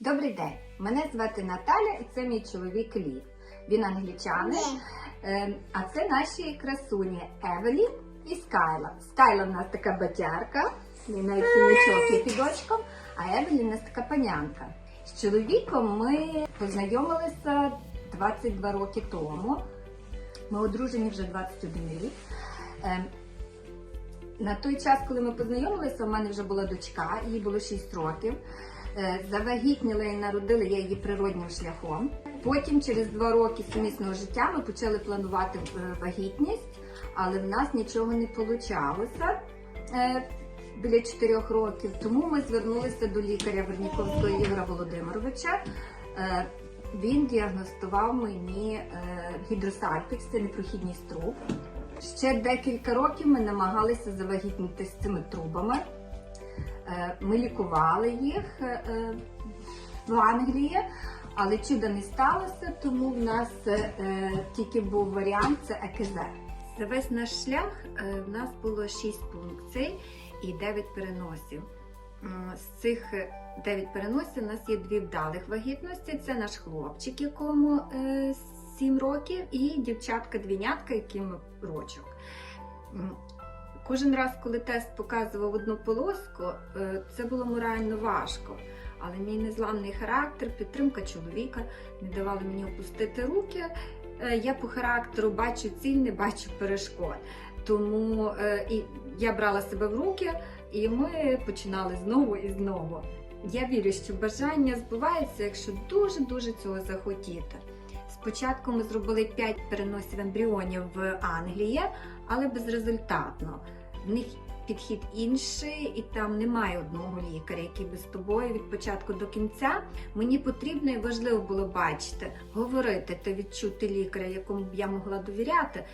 Добрий день, мене звати Наталя і це мій чоловік Лів. Він англічанин, Е, а це наші красуні Евелін і Скайла. Скайла в нас така батярка, він навіть є а Евелін у нас така панянка. З чоловіком ми познайомилися 22 роки тому. Ми одружені вже 21 рік. Е, На той час, коли ми познайомилися, у мене вже була дочка, їй було 6 років. Е, Завагітніла і народила я її природнім шляхом. Потім, через два роки сумісного життя, ми почали планувати е, вагітність, але в нас нічого не вийшло біля 4 років. Тому ми звернулися до лікаря Верніковського Ігоря Володимировича. Е, Він діагностував мені е, гідросальпікс, це непрохідність труб. Ще декілька років ми намагалися завагітніти з цими трубами. Е, Ми лікували їх е, в Англії, але чуда не сталося, тому в нас е, тільки був варіант це ЕКЗ. За весь наш шлях е, в нас було 6 пункцій і 9 переносів. З цих 9 переносів у нас є дві вдалих вагітності. Це наш хлопчик, якому 7 років, і дівчатка-двінятка, яким рочок. Кожен раз, коли тест показував одну полоску, е, це було морально важко. Але мій незламний характер, підтримка чоловіка не давали мені опустити руки. Е, Я по характеру бачу ціль, не бачу перешкод. Тому е, і я брала себе в руки, і ми починали знову і знову. Я вірю, що бажання збувається, якщо дуже-дуже цього захотіти. Спочатку ми зробили 5 переносів ембріонів в Англії, але безрезультатно. В них підхід інший, і там немає одного лікаря, який би з тобою від початку до кінця. Мені потрібно і важливо було бачити, говорити та відчути лікаря, якому б я могла довіряти.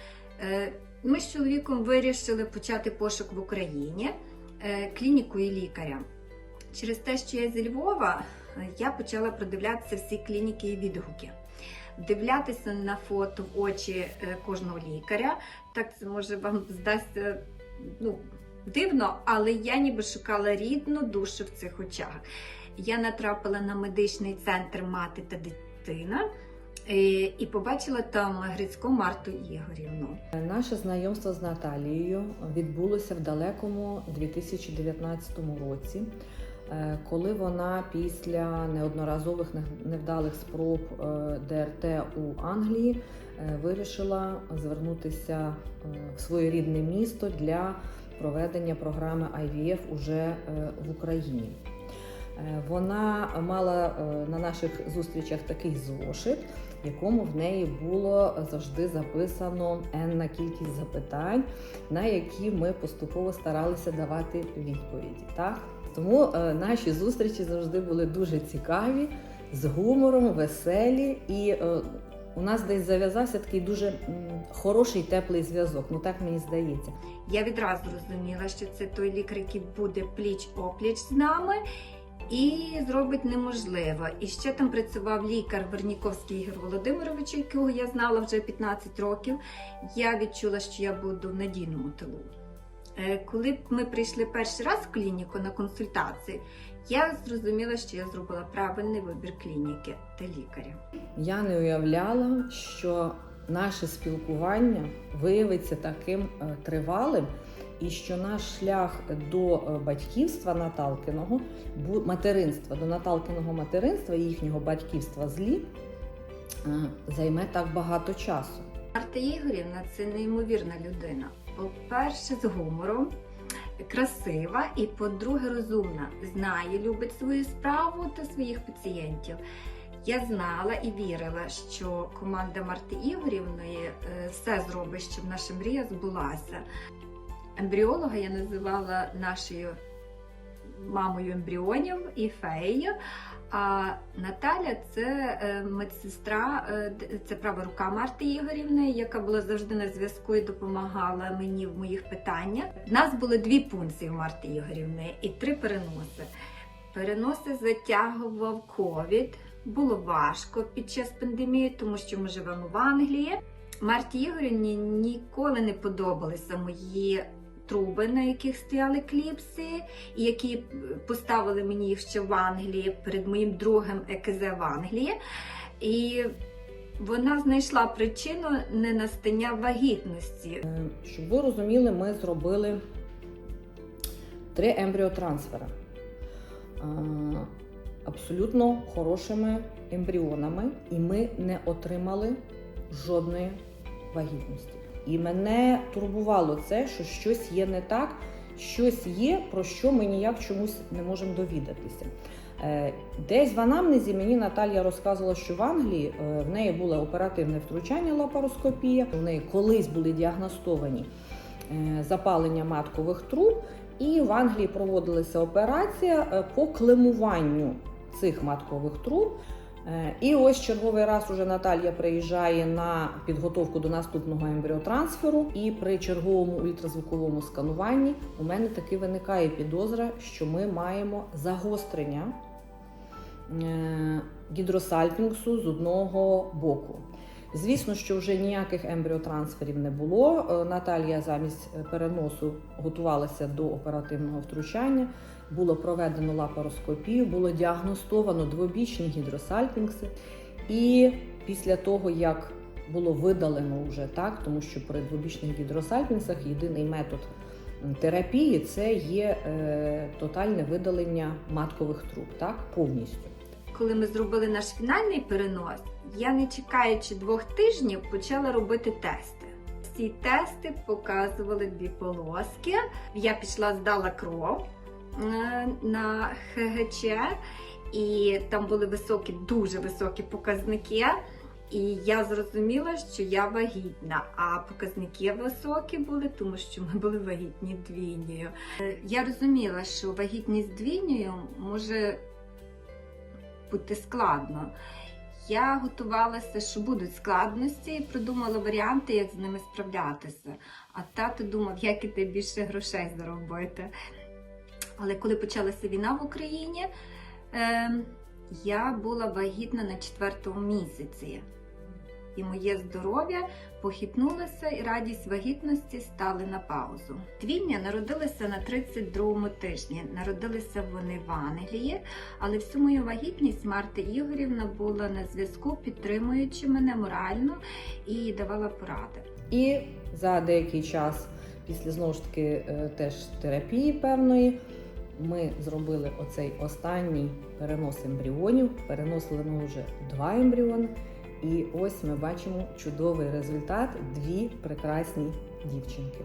Е, Ми з чоловіком вирішили почати пошук в Україні е, клініку і лікаря. Через те, що я зі Львова, я почала продивлятися всі клініки і відгуки. Вдивлятися на фото в очі е, кожного лікаря. Так це може вам здасться ну, дивно, але я ніби шукала рідну душу в цих очах. Я натрапила на медичний центр мати та дитина е, і побачила там Грицьку Марту Ігорівну. Наше знайомство з Наталією відбулося в далекому 2019 році, коли вона після неодноразових невдалих спроб е, ДРТ у Англії е, вирішила звернутися е, в своє рідне місто для проведення програми IVF уже е, в Україні. Е, Вона мала е, на наших зустрічах такий зошит, в якому в неї було завжди записано енна кількість запитань, на які ми поступово старалися давати відповіді. Так? Тому е, наші зустрічі завжди були дуже цікаві, з гумором, веселі, і е, у нас десь зав'язався такий дуже хороший теплий зв'язок. Ну так мені здається. Я відразу розуміла, що це той лікар, який буде пліч опліч з нами. І зробить неможливо. І ще там працював лікар Верніковський Ігор Володимирович, якого я знала вже 15 років. Я відчула, що я буду в надійному тилу. Е, Коли ми прийшли перший раз в клініку на консультації, я зрозуміла, що я зробила правильний вибір клініки та лікаря. Я не уявляла, що наше спілкування виявиться таким е, тривалим, і що наш шлях до е, батьківства Наталкиного, материнства, до Наталкиного материнства і їхнього батьківства злі займе так багато часу. Марта Ігорівна це неймовірна людина. По-перше, з гумором, красива і, по-друге, розумна. Знає, любить свою справу та своїх пацієнтів. Я знала і вірила, що команда Марти Ігорівної е, все зробить, щоб наша мрія збулася. Ембріолога я називала нашою мамою ембріонів і феєю. А Наталя це е, медсестра, е, це права рука Марти Ігорівни, яка була завжди на зв'язку і допомагала мені в моїх питаннях. У нас були дві пункції у Марти Ігорівни і три переноси. Переноси затягував ковід. Було важко під час пандемії, тому що ми живемо в Англії. Марті Ігорівні ніколи не подобалися мої труби, на яких стояли кліпси, і які е, поставили мені їх ще в Англії перед моїм другим ЕКЗ в Англії. І вона знайшла причину ненастання вагітності. Е, Щоб ви розуміли, ми зробили три ембріотрансфери. Е, Абсолютно хорошими ембріонами, і ми не отримали жодної вагітності. І мене турбувало це, що щось є не так, щось є, про що ми ніяк чомусь не можемо довідатися. Е, Десь в анамнезі мені Наталія розказувала, що в Англії е, в неї було оперативне втручання лапароскопія. У неї колись були діагностовані е, запалення маткових труб, і в Англії проводилася операція по клемуванню цих маткових труб. Е, І ось черговий раз уже Наталія приїжджає на підготовку до наступного ембріотрансферу, і при черговому ультразвуковому скануванні у мене таки виникає підозра, що ми маємо загострення е, гідросальпінгсу з одного боку. Звісно, що вже ніяких ембріотрансферів не було. Е, Наталія замість переносу готувалася до оперативного втручання. Було проведено лапароскопію, було діагностовано двобічні гідросальпінгси. І після того, як було видалено вже так, тому що при двобічних гідросальпінгсах єдиний метод терапії це є е, тотальне видалення маткових труб, так, повністю. Коли ми зробили наш фінальний перенос, я не чекаючи двох тижнів почала робити тести. Ці тести показували дві полоски. Я пішла, здала кров на ХГЧ, і там були високі, дуже високі показники. І я зрозуміла, що я вагітна, а показники високі були, тому що ми були вагітні двійнею. Е, Я розуміла, що вагітність двійнею може бути складно. Я готувалася, що будуть складності, і придумала варіанти, як з ними справлятися. А тато думав, як іти більше грошей заробити. Але коли почалася війна в Україні, е, я була вагітна на четвертому місяці. І моє здоров'я похитнулося, і радість вагітності стали на паузу. Двійня народилися на 32-му тижні. Народилися вони в Англії, але всю мою вагітність Марта Ігорівна була на зв'язку, підтримуючи мене морально і давала поради. І за деякий час, після знову ж таки е, теж терапії певної, ми зробили оцей останній перенос ембріонів. Переносили ми вже два ембріони. І ось ми бачимо чудовий результат дві прекрасні дівчинки.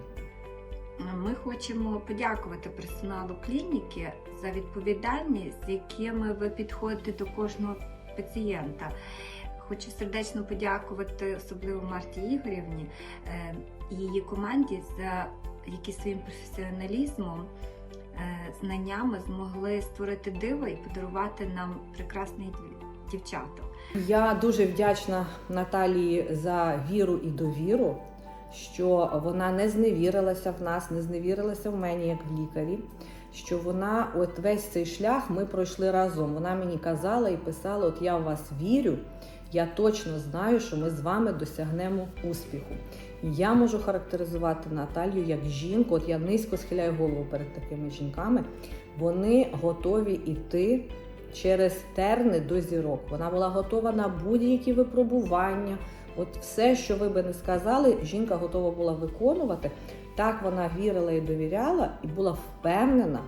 Ми хочемо подякувати персоналу клініки за відповідальність, з якими ви підходите до кожного пацієнта. Хочу сердечно подякувати особливо Марті Ігорівні е, і її команді за які своїм професіоналізмом, знаннями змогли створити диво і подарувати нам прекрасних дів- дівчаток. Я дуже вдячна Наталії за віру і довіру, що вона не зневірилася в нас, не зневірилася в мені як в лікарі. Що вона, от весь цей шлях ми пройшли разом. Вона мені казала і писала: От я в вас вірю, я точно знаю, що ми з вами досягнемо успіху. Я можу характеризувати Наталію як жінку. От я низько схиляю голову перед такими жінками. Вони готові йти через терни до зірок. Вона була готова на будь-які випробування. От все, що ви би не сказали, жінка готова була виконувати. Так вона вірила і довіряла, і була впевнена,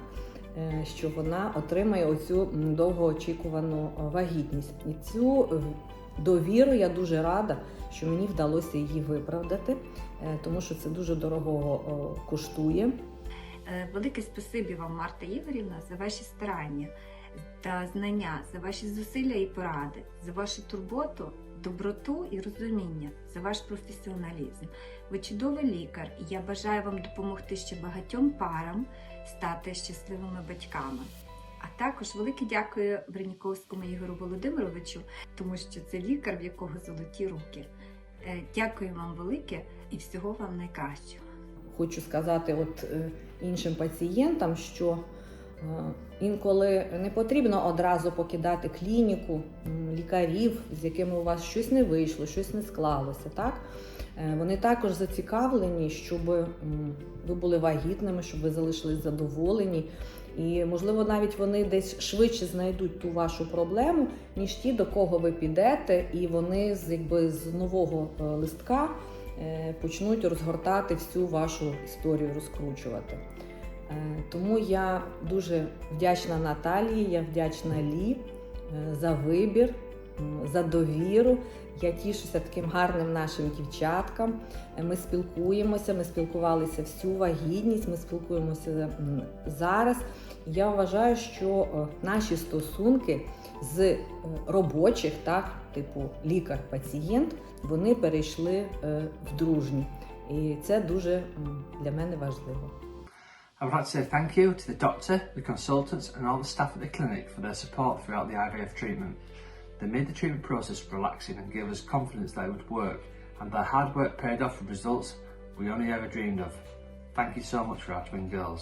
е, що вона отримає оцю довгоочікувану е, вагітність. І цю е, довіру я дуже рада, що мені вдалося її виправдати, е, тому що це дуже дорого коштує. Е, Велике спасибі вам, Марта Ігорівна, за ваші старання та знання, за ваші зусилля і поради, за вашу турботу, доброту і розуміння, за ваш професіоналізм. Ви чудовий лікар, і я бажаю вам допомогти ще багатьом парам стати щасливими батьками. А також велике дякую Верніковському Ігору Володимировичу, тому що це лікар, в якого золоті руки. Е, Дякую вам велике і всього вам найкращого. хочу сказати от е, іншим пацієнтам, що е, інколи не потрібно одразу покидати клініку лікарів, з якими у вас щось не вийшло, щось не склалося. Так? Вони також зацікавлені, щоб ви були вагітними, щоб ви залишились задоволені. І, можливо, навіть вони десь швидше знайдуть ту вашу проблему, ніж ті, до кого ви підете, і вони якби з нового е, листка е, почнуть розгортати всю вашу історію, розкручувати. Е, Тому я дуже вдячна Наталії, я вдячна Лі за вибір, за довіру. Я тішуся таким гарним нашим дівчаткам. Ми спілкуємося, ми спілкувалися всю вагітність, ми спілкуємося зараз. Я вважаю, що е, наші стосунки з е, робочих, так, типу лікар-пацієнт, вони перейшли е, в дружні. І це дуже для мене важливо. I would like to say thank you to the doctor, the consultants, and all the staff at the clinic for their support throughout the IVF treatment. They made the treatment process relaxing and gave us confidence that it would work, and their hard work paid off with results we only ever dreamed of. Thank you so much for our twin girls.